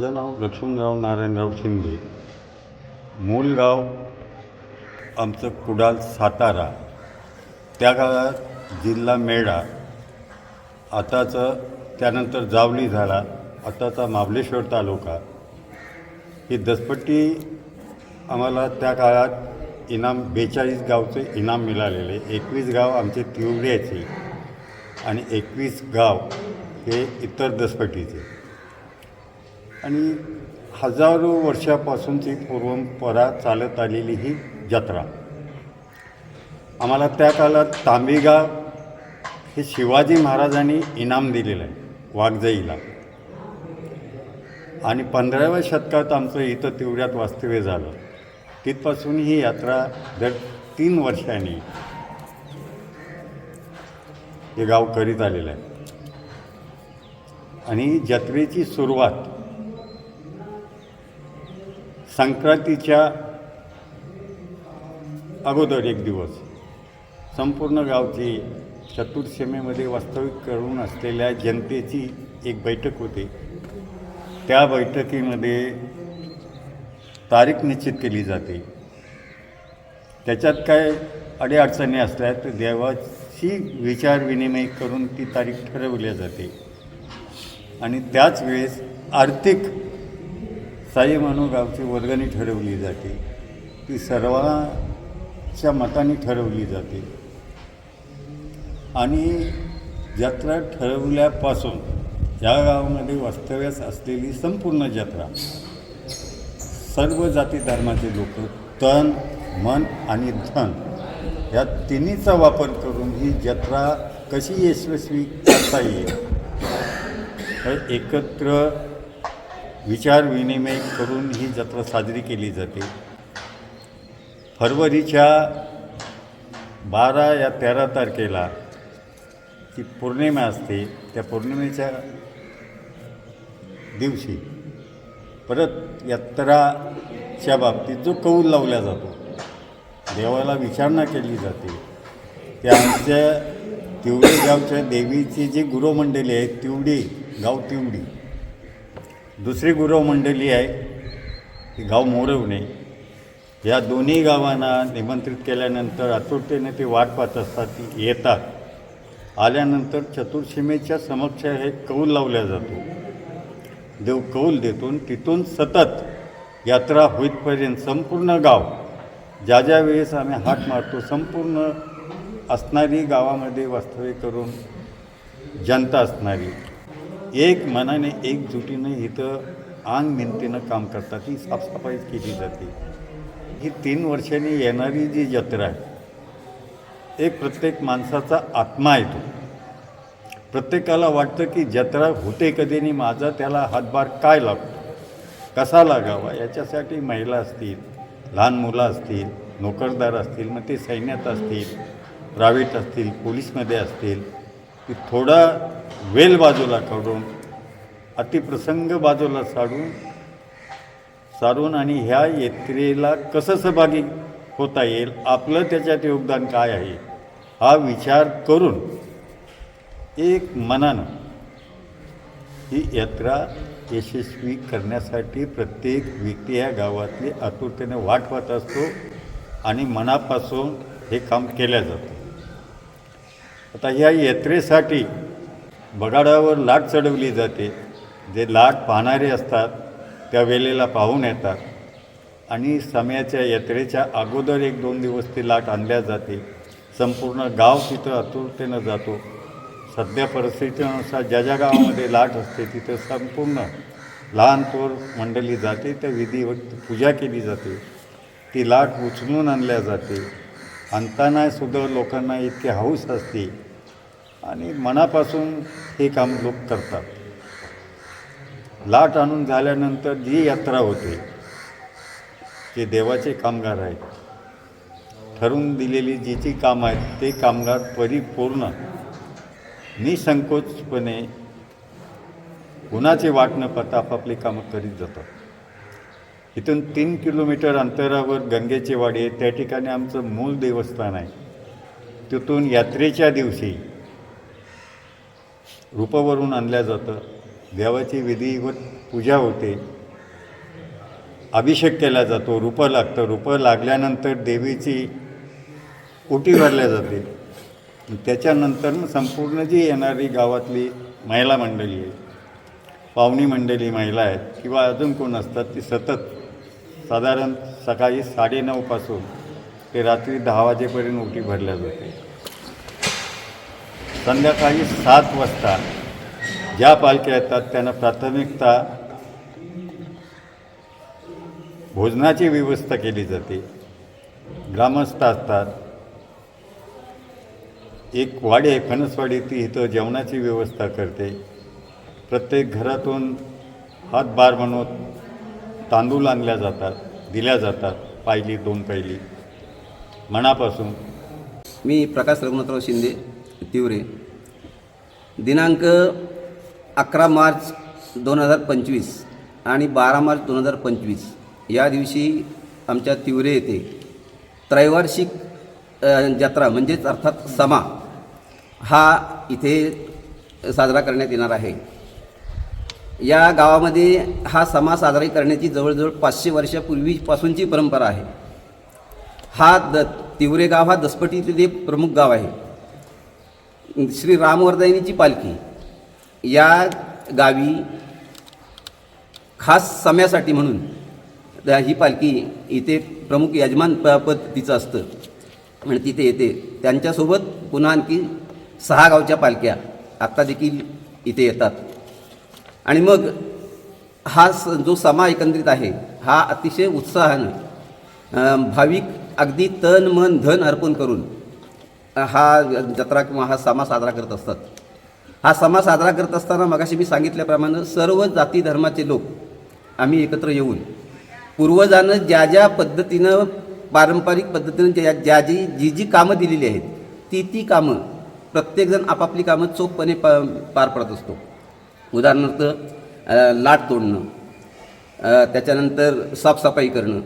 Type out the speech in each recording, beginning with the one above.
माझं नाव लक्ष्मणराव नारायणराव शिंदे मूळ गाव आमचं कुडाल सातारा त्या काळात जिल्हा मेढा आताचं त्यानंतर जावली झाला आताचा महाबलेश्वर तालुका ही दसपट्टी आम्हाला त्या काळात इनाम बेचाळीस गावचे इनाम मिळालेले एकवीस गाव आमचे तिवड्याचे आणि एकवीस गाव हे इतर दसपट्टीचे आणि हजारो वर्षापासूनची पूर्वंपरा चालत आलेली ही जत्रा. आम्हाला त्या काळात तांबेगाव हे शिवाजी महाराजांनी इनाम दिलेलं आहे वाघजाईला. आणि पंधराव्या शतकात आमचं इथं तिवऱ्यात वास्तव्य झालं. तिथपासून ही यात्रा दर तीन वर्षांनी हे गाव करीत आलेलं आहे. आणि जत्रेची सुरुवात संक्रांतीच्या अगोदर एक दिवस. संपूर्ण गावची चतुर्सीमेमध्ये वास्तविक करून असलेल्या जनतेची एक बैठक होती. त्या बैठकीमध्ये तारीख निश्चित केली जाते. त्याच्यात काय अडीअडचणी असल्या तर देवाची विचारविनिमय करून ती तारीख ठरवली जाते. आणि त्याच वेळेस आर्थिक साई म्हणून गावची वर्गणी ठरवली जाते. ती सर्वांच्या मताने ठरवली जाते. आणि जत्रा ठरवल्यापासून या गावामध्ये वास्तव्यास असलेली संपूर्ण जत्रा. सर्व जाती धर्माचे लोक तन मन आणि धन या तिन्हीचा वापर करून ही जत्रा कशी यशस्वी करता येईल? हे एकत्र विचार विनिमय करून ही जत्रा साजरी केली जाते. फरवरीच्या बारा या तेरा तारखेला ती पौर्णिमा असते त्या पौर्णिमेच्या दिवशी परत यात्राच्या बाबतीत जो कौल लावला जातो देवाला विचारणा केली जाते. त्या आमच्या तिवडी गावच्या देवीची जी गुरुमंडळी आहे तिवडी गाव तिवडी दुसरी गुरुमंडळी आहे ती गाव मोरवणे. या दोन्ही गावांना निमंत्रित केल्यानंतर आतुरतेने ते वाट पाहत असतात ती येतात. आल्यानंतर चतुर्सीमेच्या समक्ष हे कौल लावल्या जातो. देव कौल देतून तिथून सतत यात्रा होईतपर्यंत संपूर्ण गाव ज्या ज्या वेळेस आम्ही हात मारतो संपूर्ण असणारी गावामध्ये वास्तव्य करून जनता असणारी एक मनाने एकजुटीने इथं आंग मिंतीनं काम करतात ही साफसफाई केली जाते. ही तीन वर्षांनी येणारी जी जत्रा आहे एक प्रत्येक माणसाचा आत्मा येतो प्रत्येकाला वाटतं की जत्रा होते कधी आणि माझा त्याला हातभार काय लागतो? कसा लागावा? याच्यासाठी महिला असतील लहान मुलं असतील नोकरदार असतील मग ते सैन्यात असतील प्रायव्हेट असतील पोलीसमध्ये असतील की थोडा वेल बाजूला काढून अतिप्रसंग बाजूला साडून सारून आणि ह्या यात्रेला कसं सहभागी होता येईल आपलं त्याच्यात योगदान काय आहे हा विचार करून एक मनानं ही यात्रा यशस्वी करण्यासाठी प्रत्येक व्यक्ती या गावातली आतुरतेने वाट पाहत असतो आणि मनापासून हे काम केलं जातं. आता ह्या यात्रेसाठी बगाडावर लाट चढवली जाते. जे लाट पाहणारे असतात त्या वेळेला पाहून येतात. आणि समयाच्या यात्रेच्या अगोदर एक दोन दिवस ती लाट आणल्या जाते. संपूर्ण गाव तिथं आतुरतेनं जातो. सध्या परिस्थितीनुसार ज्या ज्या गावामध्ये लाट असते तिथं संपूर्ण लहान थोर मंडळी जाते. त्या विधीवर पूजा केली जाते. ती लाट उचलून आणल्या जाते. सुद्धा लोकांना इतकी हौस असते आणि मनापासून हे काम लोक करतात. लाट आणून झाल्यानंतर जी यात्रा होते जे देवाचे कामगार आहेत ठरवून दिलेली जी जी कामं आहेत ते कामगार परिपूर्ण निसंकोचपणे कुणाचे वाट न पाहता आपापली कामं करीत जातात. इथून तीन किलोमीटर अंतरावर गंगेची वाडी आहे. त्या ठिकाणी आमचं मूळ देवस्थान आहे. तिथून यात्रेच्या दिवशी रूपावरून आणलं जातं. देवाची विधिवत पूजा होते. अभिषेक केला जातो. रूपं लागतं. रूपं लागल्यानंतर देवीची ओटी भरल्या जाते. त्याच्यानंतर संपूर्ण जी येणारी गावातली महिला मंडळी आहे पाहुणी मंडळी महिला आहेत किंवा अजून कोण असतात ती सतत साधारण सकाळी साडेनऊपासून ते रात्री दहा वाजेपर्यंत ओटी भरल्या जाते. संध्याकाळी सात वाजता ज्या पालख्या येतात त्यांना प्राथमिकता भोजनाची व्यवस्था केली जाते. ग्रामस्थ असतात. एक वाडी आहे फणसवाडी ती इथं जेवणाची व्यवस्था करते. प्रत्येक घरातून हातभार म्हणून तांदूळ आणल्या जातात दिल्या जातात पायली दोन पायली मनापासून. मी प्रकाश रघुनाथराव शिंदे तिवरे दिनांक अकरा मार्च दोन हजार पंचवीस आणि बारा मार्च दोन हजार पंचवीस. या दिवशी आमच्या तिवरे येथे त्रैवार्षिक जत्रा म्हणजेच अर्थात समा हा इथे साजरा करण्यात येणार आहे. या गावामध्ये हा समाज साजरा करण्याची जवळजवळ पाचशे वर्षापूर्वीपासूनची परंपरा आहे. हा द तिवरे गाव हा दसपटीतील एक प्रमुख गाव आहे. श्री रामवर्धायनीची पालखी या गावी खास सम्यासाठी म्हणून त्या- ही पालखी इथे प्रमुख यजमान प पद तिचं असतं. आणि तिथे येते. त्यांच्यासोबत पुन्हा आणखी सहा गावच्या पालख्या आत्ता देखील इथे येतात. आणि मग हा स जो समा एकंदरीत आहे हा अतिशय उत्साहानं भाविक अगदी तन मन धन अर्पण करून हा जत्रा किंवा हा समा साजरा करत असतात. हा समा साजरा करत असताना मगाशी मी सांगितल्याप्रमाणे सर्व जाती धर्माचे लोक आम्ही एकत्र येऊन पूर्वजानं ज्या ज्या पद्धतीनं पारंपरिक पद्धतीनं ज्या ज्या जी जी जी कामं दिलेली आहेत ती ती कामं प्रत्येकजण आपापली कामं चोखपणे पा पार पडत असतो. उदाहरणार्थ लाट तोडणं त्याच्यानंतर साफसफाई करणं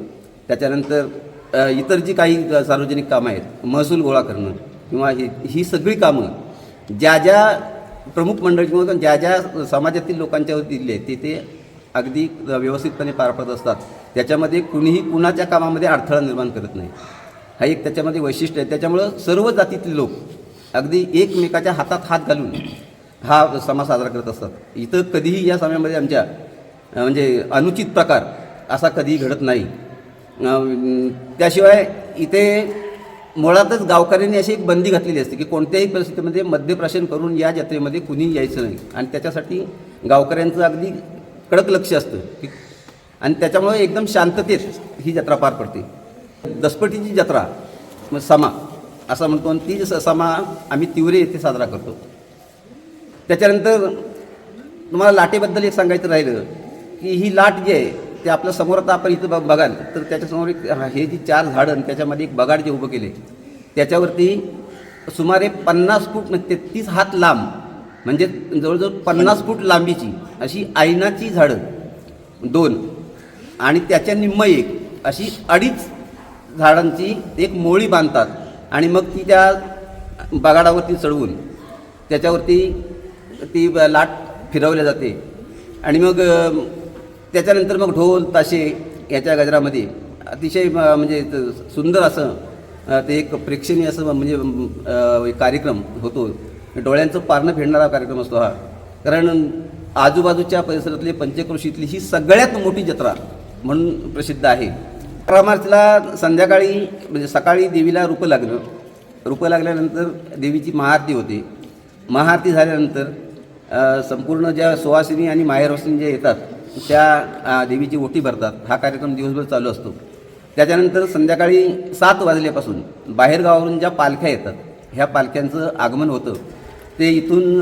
त्याच्यानंतर इतर जी काही सार्वजनिक कामं आहेत महसूल गोळा करणं किंवा ही ही सगळी कामं ज्या ज्या प्रमुख मंडळ किंवा ज्या ज्या समाजातील लोकांच्यावर दिलेली आहेत ते ते अगदी व्यवस्थितपणे पार पडत असतात. त्याच्यामध्ये कुणीही कुणाच्या कामामध्ये अडथळा निर्माण करत नाही. हा एक त्याच्यामध्ये वैशिष्ट्य आहे. त्याच्यामुळं सर्व जातीतले लोक अगदी एकमेकाच्या हातात हात घालून हा समा साजरा करत असतात. इथं कधीही या समयामध्ये आमच्या म्हणजे अनुचित प्रकार असा कधीही घडत नाही. त्याशिवाय इथे मुळातच गावकऱ्यांनी अशी एक बंदी घातलेली असते की कोणत्याही परिस्थितीमध्ये मद्यप्राशन करून या जत्रेमध्ये कुणी यायचं नाही. आणि त्याच्यासाठी गावकऱ्यांचं अगदी कडक लक्ष असतं की आणि त्याच्यामुळे एकदम शांततेत ही जत्रा पार पडते. दसपटीची जत्रा मग समा असं म्हणतो. आणि ती समा आम्ही तिवरे येथे साजरा करतो. त्याच्यानंतर तुम्हाला लाटेबद्दल एक सांगायचं राहिलं की ही लाट जी आहे ते आपल्यासमोर आता आपण इथं बघाल तर त्याच्यासमोर एक हे जी चार झाडं आणि त्याच्यामध्ये एक बगाड जे उभं केले त्याच्यावरती सुमारे पन्नास फूट म्हणजे तेहतीस हात लांब म्हणजे जवळजवळ पन्नास फूट लांबीची अशी आयनाची झाडं दोन आणि त्याच्या निम्म एक अशी अडीच झाडांची एक मोळी बांधतात आणि मग ती त्या बगाडावरती चढवून त्याच्यावरती ती लाट फिरवल्या जाते. आणि मग त्याच्यानंतर मग ढोल ताशे याच्या गजरामध्ये. अतिशय म- म्हणजे सुंदर असं ते एक प्रेक्षणीय असं म्हणजे कार्यक्रम होतो. डोळ्यांचं पारणं फेडणारा कार्यक्रम असतो हा. कारण आजूबाजूच्या परिसरातली पंचक्रोशीतली ही सगळ्यात मोठी जत्रा म्हणून प्रसिद्ध आहे. अकरा मार्चला संध्याकाळी म्हणजे सकाळी देवीला रूपं लागलं रूपं लागल्यानंतर देवीची महाआरती होते. महाआरती झाल्यानंतर संपूर्ण ज्या सुवासिनी आणि माहेरवासिनी ज्या येतात त्या देवीची ओटी भरतात. हा कार्यक्रम दिवसभर चालू असतो. त्याच्यानंतर संध्याकाळी सात वाजल्यापासून बाहेरगावावरून ज्या पालख्या येतात ह्या पालख्यांचं आगमन होतं. ते इथून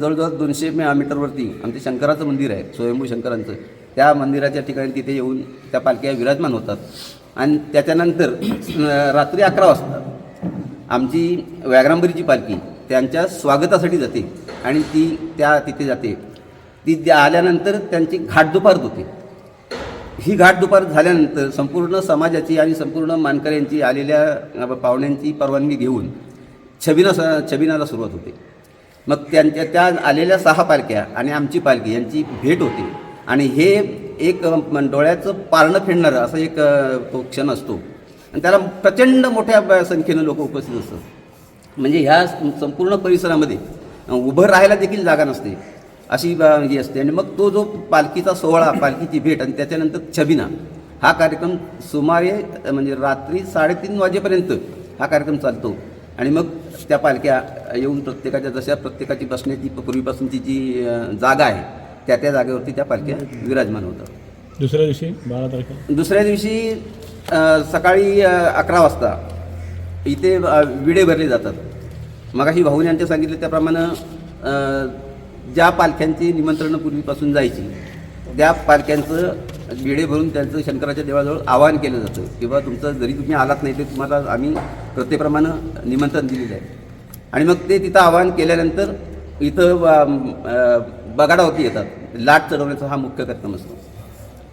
जवळजवळ दोनशे मी- मीटरवरती आमचे शंकराचं मंदिर आहे स्वयंभू शंकरांचं. त्या मंदिराच्या ठिकाणी तिथे येऊन त्या पालख्या विराजमान होतात. आणि त्याच्यानंतर रात्री अकरा वाजता आमची व्याघ्रांबरीची पालखी त्यांच्या स्वागतासाठी जाते आणि ती त्या तिथे जाते. ती त्या आल्यानंतर त्यांची घाटदुपार होते. ही घाटदुपार झाल्यानंतर संपूर्ण समाजाची आणि संपूर्ण मानकऱ्यांची आलेल्या पाहुण्यांची परवानगी घेऊन छबिना स छबिनाला सुरुवात होते. मग त्यांच्या त्या आलेल्या सहा पालख्या आणि आमची पालखी यांची भेट होते. आणि हे एक डोळ्याचं पारणं फेडणारं असं एक तो क्षण असतो. आणि त्याला प्रचंड मोठ्या संख्येनं लोक उपस्थित असतात. म्हणजे ह्या संपूर्ण परिसरामध्ये उभं राहायला देखील जागा नसते. अशी ही असते. आणि मग तो जो पालखीचा सोहळा पालखीची भेट आणि त्याच्यानंतर छबिना हा कार्यक्रम सुमारे म्हणजे रात्री साडेतीन वाजेपर्यंत हा कार्यक्रम चालतो. आणि मग त्या पालख्या येऊन प्रत्येकाच्या जशा प्रत्येकाची बसण्याची पूर्वीपासूनची जी जागा आहे त्या त्या जागेवरती त्या पालख्या विराजमान होतात. दुसऱ्या दिवशी बारा तारखेला? दुसऱ्या दिवशी सकाळी अकरा वाजता इथे विडे भरले जातात. मगाशी भाऊने यांच्या सांगितलं त्याप्रमाणे ज्या पालख्यांची निमंत्रणं पूर्वीपासून जायची त्या पालख्यांचं विडे भरून त्यांचं शंकराच्या देवाजवळ आवाहन केलं जातं. किंवा तुमचं जरी तुम्ही आलात नाही तरी तुम्हाला आम्ही प्रत्येप्रमाणे निमंत्रण दिलेलं आहे. आणि मग ते तिथं आवाहन केल्यानंतर इथं बगाडावरती येतात. लाट चढवण्याचा हा मुख्य कार्यक्रम असतो.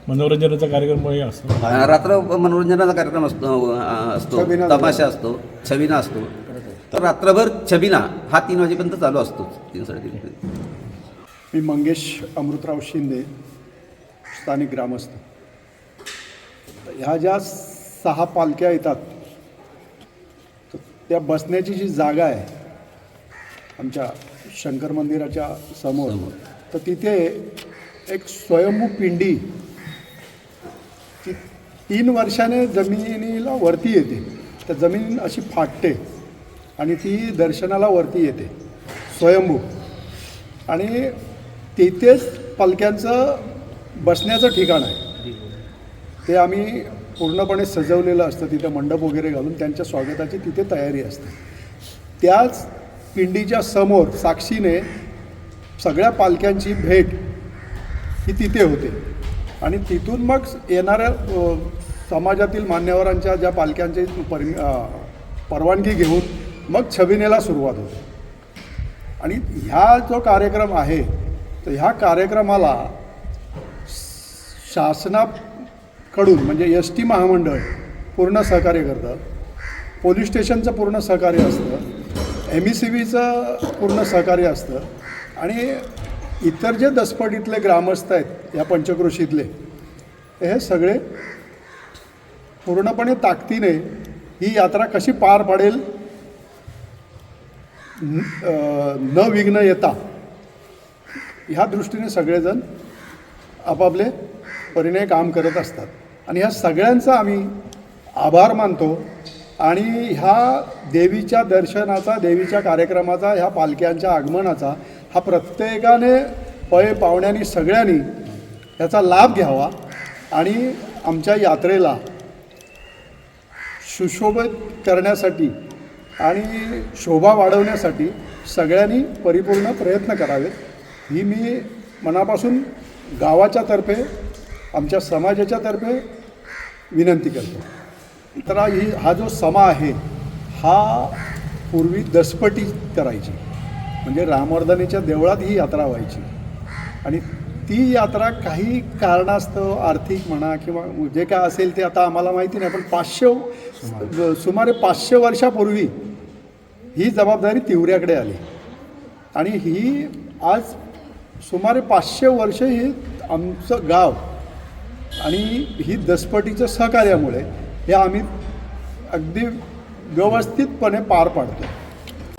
मनोरंजनाचा कार्यक्रम असतो. रात्र मनोरंजनाचा कार्यक्रम असतो असतो. तमाशा असतो छबिना असतो. तर रात्रभर छबिना हा तीन वाजेपर्यंत चालू असतो तीन साडेतीन मी मंगेश अमृतराव शिंदे स्थानिक ग्रामस्थ. ह्या ज्या सहा पालख्या येतात तर त्या बसण्याची जी जागा आहे आमच्या शंकर मंदिराच्या समोर तर तिथे एक स्वयंभू पिंडी ती तीन वर्षाने जमिनीला वरती येते. तर जमीन अशी फाटते आणि ती दर्शनाला वरती येते. स्वयंभू. आणि तिथेच पालख्यांचं बसण्याचं ठिकाण आहे. ते आम्ही पूर्णपणे सजवलेलं असतं. तिथे मंडप वगैरे घालून त्यांच्या स्वागताची तिथे तयारी असते. त्याच पिंडीच्या समोर साक्षीने सगळ्या पालख्यांची भेट ही तिथे होते. आणि तिथून मग येणाऱ्या समाजातील मान्यवरांच्या ज्या पालख्यांची परमि परवानगी घेऊन मग छबिनेला सुरुवात होते. आणि ह्या जो कार्यक्रम आहे तर ह्या कार्यक्रमाला शासनाकडून म्हणजे एस टी महामंडळ पूर्ण सहकार्य करतं पोलीस स्टेशनचं पूर्ण सहकार्य असतं एम ई सी बीचं पूर्ण सहकार्य असतं आणि इतर जे दसपटीतले ग्रामस्थ आहेत या पंचक्रोशीतले हे सगळे पूर्णपणे ताकदीने ही यात्रा कशी पार पाडेल न विघ्न येता ह्या दृष्टीने सगळेजण आपापले परीने काम करत असतात. आणि ह्या सगळ्यांचा आम्ही आभार मानतो आणि ह्या देवीच्या दर्शनाचा देवीच्या कार्यक्रमाचा ह्या पालख्यांच्या आगमनाचा हा प्रत्येकाने पय पाहुण्यांनी सगळ्यांनी ह्याचा लाभ घ्यावा आणि आमच्या यात्रेला सुशोभित करण्यासाठी आणि शोभा वाढवण्यासाठी सगळ्यांनी परिपूर्ण प्रयत्न करावेत. ही मी मनापासून गावाच्या तर्फे आमच्या समाजाच्या तर्फे विनंती करतो. तर ही हा जो समा आहे हा पूर्वी दसपटी करायची. म्हणजे रामवर्धनेच्या देवळात ही यात्रा व्हायची. आणि ती यात्रा काही कारणास्तव आर्थिक म्हणा किंवा जे काय असेल ते आता आम्हाला माहिती नाही पण पाचशे सुमारे पाचशे वर्षापूर्वी ही जबाबदारी तिवऱ्याकडे आली. आणि ही आज सुमारे पाचशे वर्ष ही आमचं गाव आणि ही दसपटीचं सहकार्यामुळे हे आम्ही अगदी व्यवस्थितपणे पार पाडतो